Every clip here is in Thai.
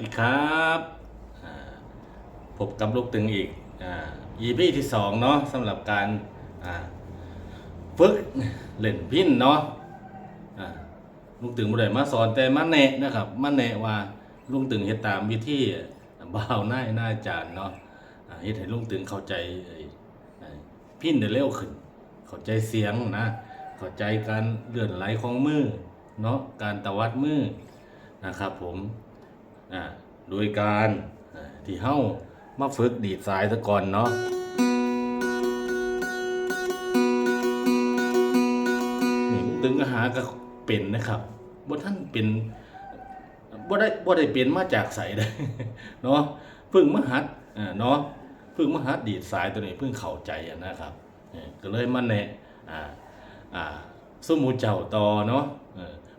ดีครับพบกับลูกตึงอีกอ่า EP ที่สองเนาะสำหรับการฝึกเล่นพินเนาะลูกตึงบ่ได้มาสอนแต่มาแนะนะครับมาแนะว่าลุงตึงเฮ็ดตามวิธีบ่าวหน้าหน้าจารย์เนาะเฮ็ดให้ลุงตึงเข้าใจพินได้เร็วขึ้น เข้าใจเสียงนะเข้าใจการเลื่อนไหลของมือเนาะการตะวัดมือนะครับผม อ่าโดยการที่เฮ้ามาฝึกดีดสายซะก่อนเนาะนี่ตึงอาหารก็เป็นนะครับบ่ท่านเป็นบ่ได้บ่ได้เป็นมาจากใสได้เนาะเพิ่งมหัดอ่าเนาะเพิ่งมหัดดีดสายตัวนี้เพิ่งเข้าใจอะนะครับก็เลยมาแนะอ่าอ่าสมมูเจ้าต่อเนาะ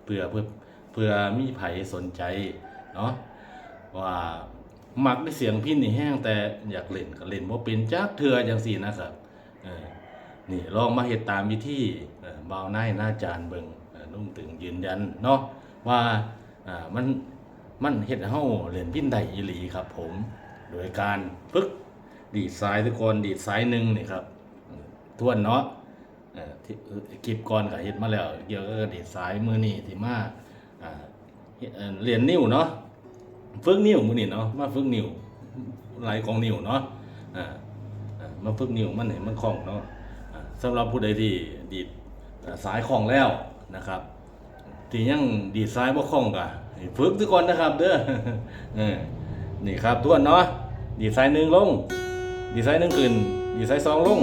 เพื่อเพื่อเพื่อมีไผสนใจเนาะ ว่ามักได้เสียงพินนี่แห้งแต่อยากเล่นก็เล่นบ่เป็นจักเทื่อจังซี่นะครับเออนี่ลองมาเฮ็ดตามวิธีเอ่อบ่าวนาหน้าจานเบิ่งนุ่มตึงยืนยันเนาะว่าอ่ามันมันเฮ็ดให้เฮาเล่นพินได้อีหลีครับ ผม โดยการฝึกดีดซ้ายทุกคนดีดซ้ายหนึ่งนี่ครับทวนเนาะที่คลิปก่อนก็เฮ็ดมาแล้วเกี่ยวกับกระดีดสายมือนี่ที่มาอ่าเฮ็ดเอ่อเรียนนิ้วเนาะ ฝึกนิ้วมือนี่เนาะมาฝึกนิ้วไหลของนิ้วเนาะอ่ามาฝึกนิ้วมันเห็นมันคล่องเนาะสำหรับผู้ใดที่ดีดสายคล่องแล้วนะครับที่ยังดีดสายบ่คล่องก็ให้ฝึกทุกคนนะครับ เด้อเออนี่ครับทวนเนาะดีดสายหนึ่งลง ดีดสายหนึ่งขึ้น ดีดสายสองลง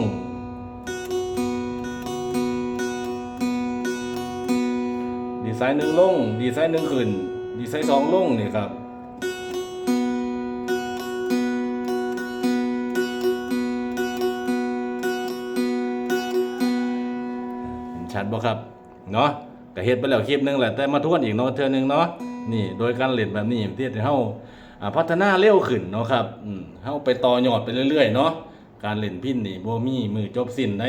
ดีไซน์หนึ่งลง ดีไซน์หนึ่งขึ้น ดีไซน์สองลงนี่ครับ บ่ครับเนาะก็เฮ็ดไปแล้วคลิปหนึงแหละแต่มาทวนอีกเนาะเทื่อหนึงเนาะนี่โดยการเล่นแบบนี้ที่ให้เฮาอ่าพัฒนาเร็วขึ้นเนาะครับอืมเฮาไปต่อยอดไปเรื่อยๆเนาะการเล่นพินนี่บ่มีมือจบสิ้นได้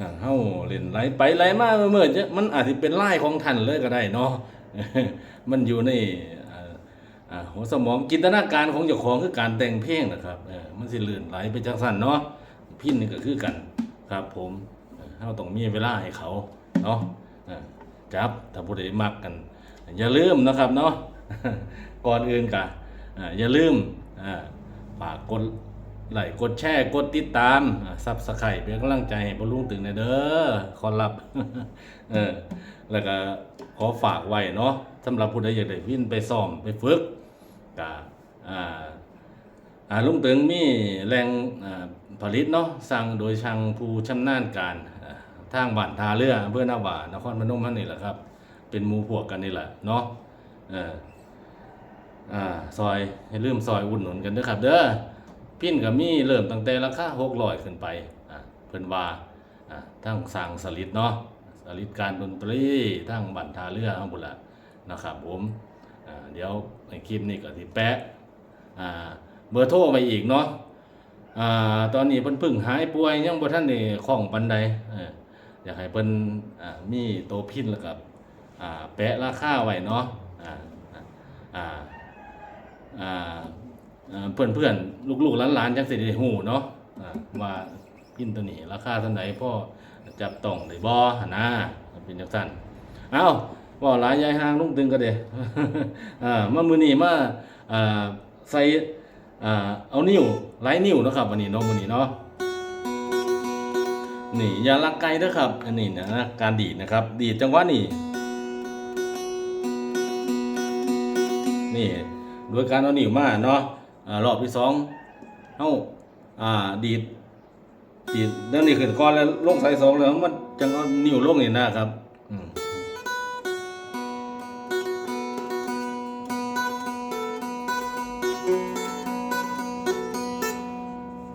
อ่าเฮาเล่นไหลไปไหลมาเมื่อจะมันอาจจะเป็นไล่ของท่านเลยก็ได้เนาะมันอยู่ในหัวสมองจินตนาการของเจ้าของคือการแต่งเพลงนะครับมันสิเลื่อนไหลไปจังซั่นเนาะพินนี่ก็คือกันครับผมเออเฮาต้องมีเวลาให้เขา เนาะเออจับถ้าผู้ใดมักกัน อย่าลืมนะครับเนาะก่อนอื่นกะอ่าอย่าลืมอ่าฝากกดไลค์กดแชร์กดติดตามซับสไครป์เป็นกำลังใจให้บรรลุงตึงในเด้อขอรับเออแล้วก็ขอฝากไว้เนาะสำหรับผู้ใดอยากได้วิ่นไปซ่อมไปฝึกกะอ่าอ่าลุงตึงมีแรงอ่าผลิตเนาะสั่งโดยช่างผู้ชำนาญการ ทางบ้านทาเรืออำเภอนาหวานครพนมนั่นนี่แหละครับ เป็นหมูพวกกันนี่แหละเนาะเอออ่าซอยอย่าลืมซอยอุ่นหนุนกันเด้อครับ เด้อพินก็มีเริ่มตั้งแต่ราคา600ขึ้นไปอ่าเพิ่นว่าอ่าทั้งสร้างสลิดเนาะสลิดการดนตรีทั้งบันทาเรือเอาบุละนะครับผมอ่าเดี๋ยวในคลิปนี้ก็สิแปะอ่าเบอร์โทรไปอีกเนาะอ่าตอนนี้เพิ่นพึ่งหายป่วยยังบ่ทันได้คล่องปานใดเอยากให้เพิ่นอ่ามีโตพินแล้วก็อ่าแปะราคาไว้เนาะเพื่อนเพื่อนลูกลูกๆหลานๆจังสิได้ฮู้เนาะอ่าว่าพินตัวนี้ราคาเท่าไหร่พ่อจับต้องได้บ่หนนะเป็นจังซั่นเอ้าว่าหลายยายหางลุงตึงก็เด้อ่ามามื้อนี้มาอ่าใส่อ่าเอานิ้วหลายนิ้วเนาะครับวันนี้เนาะมื้อนี้เนาะ นี่อย่าลักไกลเด้อครับ อันนี้นะการดีดนะครับ ดีดจังหวะนี้นี่โดยการเอาหนิวมาเนาะอ่ารอบที่สองเอาอ่าดีดดีดเรื่องนี้ขึ้นก่อนแล้วลงสายสองแล้วมันจังเอานิ้วลงนี่นะครับอืม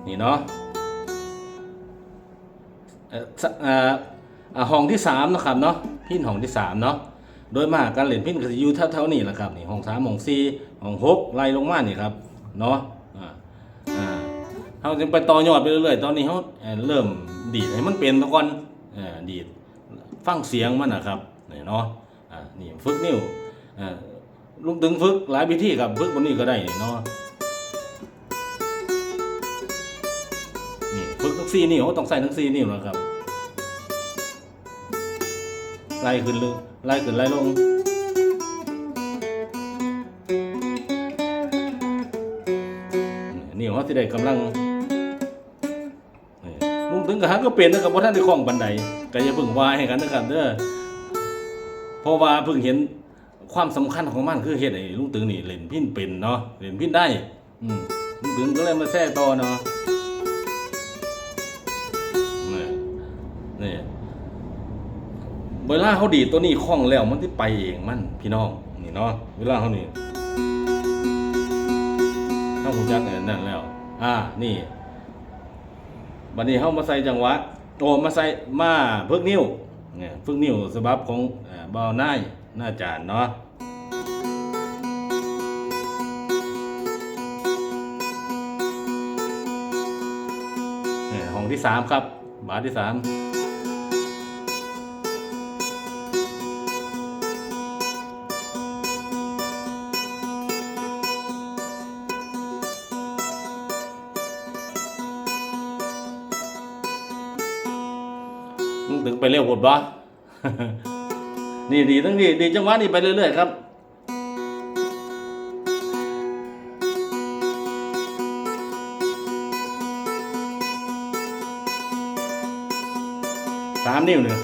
นี่เนาะ ห้องที่สามนะครับเนาะพินห้องที่สามเนาะโดยมากการเล่นพินก็จะอยู่เท่าๆนี้แหละครับนี่ห้องสามห้องสี่ห้องหกไล่ลงมานี่ครับเนาะอ่าอ่าเขาจึงไปต่อยอดไปเรื่อยๆตอนนี้เขาเริ่มดีดให้มันเป็นตะกอนอ่อดีดฟังเสียงมันนะครับนี่เนาะอ่านี่ฝึกนิ้วอ่าลุงตึงฝึกหลายวิธีครับฝึกบนนี้ก็ได้เนาะนี่ฝึกทั้งสี่นิ้วต้องใส่ทั้งสี่นิ้วนะครับ ไล่ขึ้นลงไล่ขึ้นไล่ลงนี่เขาที่ได้กำลังนี่ลุงตึงกับฮักก็เป็นนะครับเพราะท่านได้คล่องบันไดก็อย่าเพิ่งวายให้กันนะครับเด้อเพราะว่าเพิ่งเห็นความสำคัญของมันคือเฮ็ดไอ้ลุงตึงนี่เล่นพินเป็นเนาะเล่นพินได้ อืมลุงตึงก็เลยมาแทรกต่อเนาะ เวลาเขาดีตัวนี้คล่องแล้วมันที่ไปเองมันพี่น้องนี่เนาะเวลาเขานี่ถ้าหูจักเนี่ยนั่นแล้ว อ่านี่บัดนี้เขามาใส่จังหวะโอ้มาใส่มาเพิกนิ้วเนี่ยเพิกนิ้วสบับของเบาวนายหน้าจานเนาะนี่ห้องที่สามครับ บาทที่สาม ดบ่นี่ดีทั้งดีดีจังหวะนี้ไปเรื่อยๆครับสามนิ้วหนึ่ง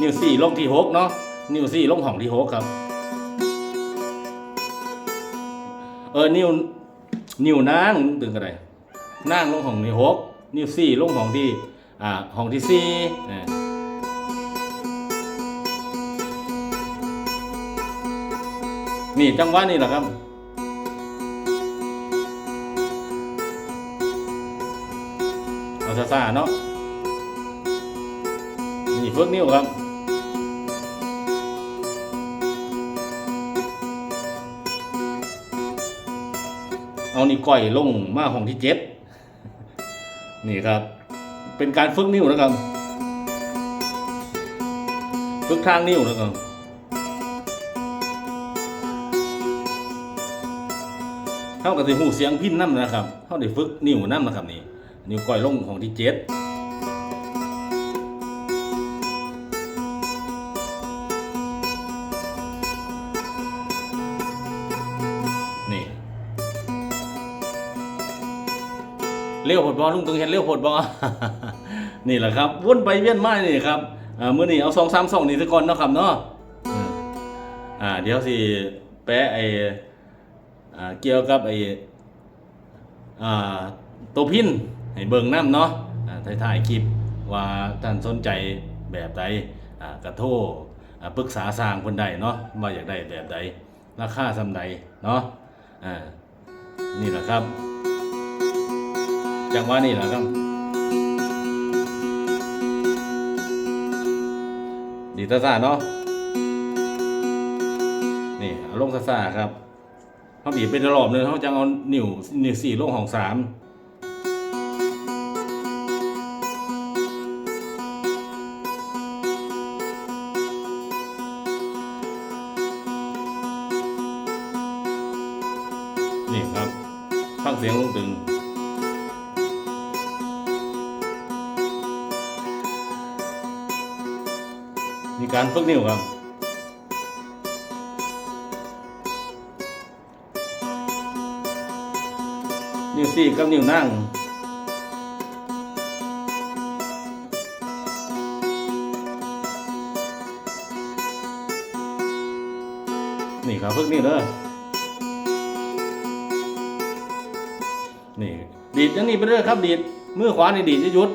นิ้วสี่ลงที่หกเนาะนิ้วสี่ลงห้องที่หกครับ เออนิ้วนิ้วนางตึงกันไดนางลงห้องที่หกนิ้วสี่ลงห้องที่ อ่าห้องที่สี่นี่จังหวะนี่แหละครับ เอาซาๆเนาะ นี่ฝึกนิ้วครับเอานี่ก้อยลงมาห้องที่เจ็ดนี่ครับ เป็นการฝึกนิ้วนะครับ ฝึกทางนิ้วนะครับ เท่ากับที่หูเสียงพินน้ำนะครับ เท่าได้ฝึกนิ้วน้ำนะครับนี่ นิ้วก้อยลงห้องที่เจ็ดนี่เลี้ยวผดบอลุงตึงเห็นเลี้ยวผดบอ นี่แหละครับวนไปเวียนมานี่ครับอ่ามื้อนี้เอาสองสามสองนี่ซะก่อนเนาะครับเนาะอ่าเดี๋ยวสิแปะไออ่าเกี่ยวกับไออ่าตัวพินให้เบิ่งน้ำเนาะอ่าถ่ายคลิปว่าท่านสนใจแบบใดอ่ากระโทรอ่าปรึกษาสร้างคนใดเนาะว่าอยากได้แบบใดราคาสำใดเนาะอ่านี่แหละครับ จังหวะนี่แหละครับ ดีตาซาเนาะนี่อาลงซาซาครับเขาบีบเป็นรอบเลยเขาจะเอานิ้วนิ้วสี่ลงของสาม มีการฝึกนิ้วครับนิ้วสี่กับนิ้วนั่งนี่ครับฝึกนิ้วเด้อนี่ดีดอย่างนี้ไปเรื่อยครับดีดมือขวานี่ดีดจะหยุด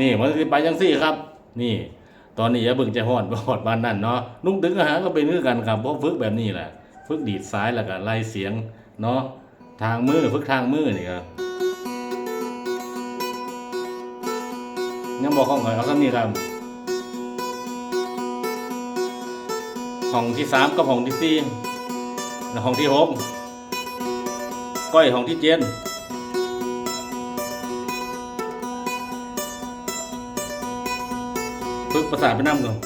นี่มันสิไปจังซี่ครับ นี่ ตอนนี้อย่าเบิ่งใจฮ้อนบ่ฮอดบ้านนั่นเนาะลุงตึงอาหารก็เป็นคือกันครับเพราะฝึกแบบนี้แหละฝึกดีดซ้ายแล้วก็ไล่เสียงเนาะทางมือฝึกทางมือนี่ครับยังบอกของข่อยเอาคำนี้ครับห้องที่สามกับห้องที่สี่และห้องที่หกก้อยห้องที่เจ็ด ประสาทไปนั่งก่อน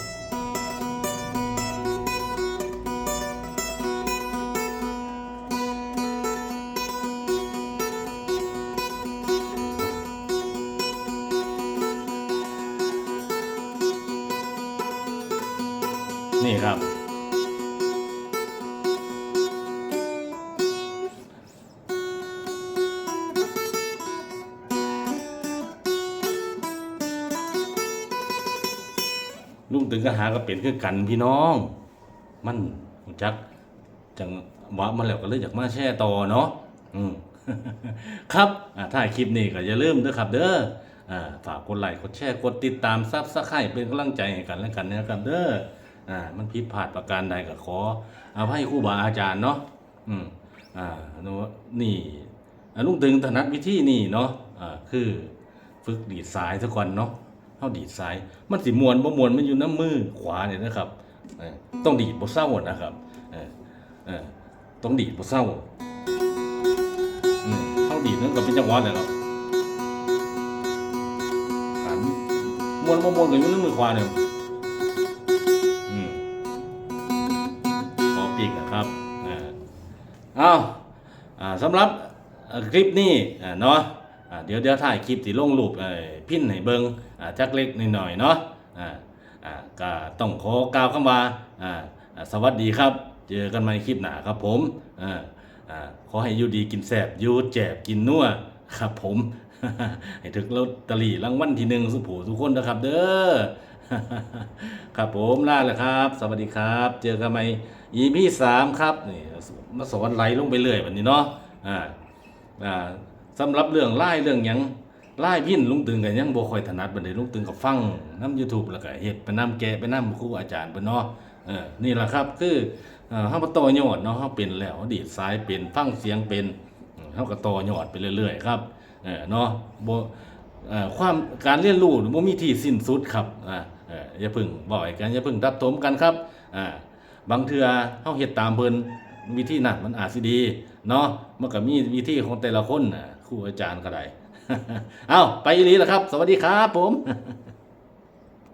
ลุงตึงก็หาก็เป็นคือกันพี่น้อง มันรู้จัก จังหวะมาแล้วก็เลยอยากมาแช่ต่อเนาะอืมครับอ่าถ้าคลิปนี้ก็อย่าลืมเด้อครับ เด้ออ่าฝากกดไลค์กดแชร์กดติดตามซับสไครต์เป็นกำลังใจให้กันและกันนะครับเด้ออ่ามันผิดพลาดประการใดก็ขออภัยครูบาอาจารย์เนาะอืมอ่านี่อ่าลุงตึงถนัดวิธีนี่เนาะอ่าคือฝึกดีดสายทุกคนเนาะ เฮาดีดสาย มันสิมวนบ่มวนมันอยู่น้ำมือขวาเนี่ยนะครับต้องดีดบ่เศร้านะครับต้องดีดบ่เศร้าเข้าดีดนั่นก็เป็นจังหวะเลยครับขันมวนมวนมวนกับยุ่งมือขวาเนี่ยขอปีกนะครับอ่าเอาสำหรับคลิปนี้เนาะ เดี๋ยวเดี๋ยวถ่ายคลิปที่ลงรูปเอ่อพินให้เบิงอ่าจักเล็กหน่อยๆเนาะอ่าอ่าก็ต้องขอกล่าวคำว่าอ่าสวัสดีครับ เจอกันใหม่คลิปหน้าครับผมอ่าอ่าขอให้อยู่ดีกินแสบอยู่แจบกินนัวครับผม ให้ถึกลอตเตอรี่รางวัลที่หนึ่งสุผูทุกคนนะครับ เด้อครับผมลาแล้วครับ สวัสดีครับ เจอกันใหม่ EP สามครับนี่มาสอนไหลลงไปเรื่อยแบบนี้เนาะอ่าอ่า สำหรับเรื่องไล่เรื่องหยังไล่พินลุงตึงกันยังบ่ค่อยถนัดบัดนี้ลุงตึงกับฟังน้ำ YouTube แล้วก็เฮ็ดไปน้ำแกะไปน้ำครูอาจารย์เพิ่นเนาะเออนี่แหละครับคือเอ่อเฮามาต่อยอดเนาะเฮาเป็นแล้วเฮาดีดซ้ายเป็นฟังเสียงเป็นอืมเฮาก็ต่อยอดไปเรื่อยๆครับเออเนาะบ่เอ่อความการเรียนรู้บ่มีที่สิ้นสุดครับอ่าเอออย่าเพึ่งบ่อยกันอย่าเพึ่งทับถมกันครับอ่าบางเทื่อเฮาเฮ็ดตามเพิ่นวิธีนั้นมันอาจสิดีเนาะมันก็มีวิธีของแต่ละคนน่ะ ครูอาจารย์ก็ได้ เอาไปอีหลีแล้วครับ สวัสดีครับผม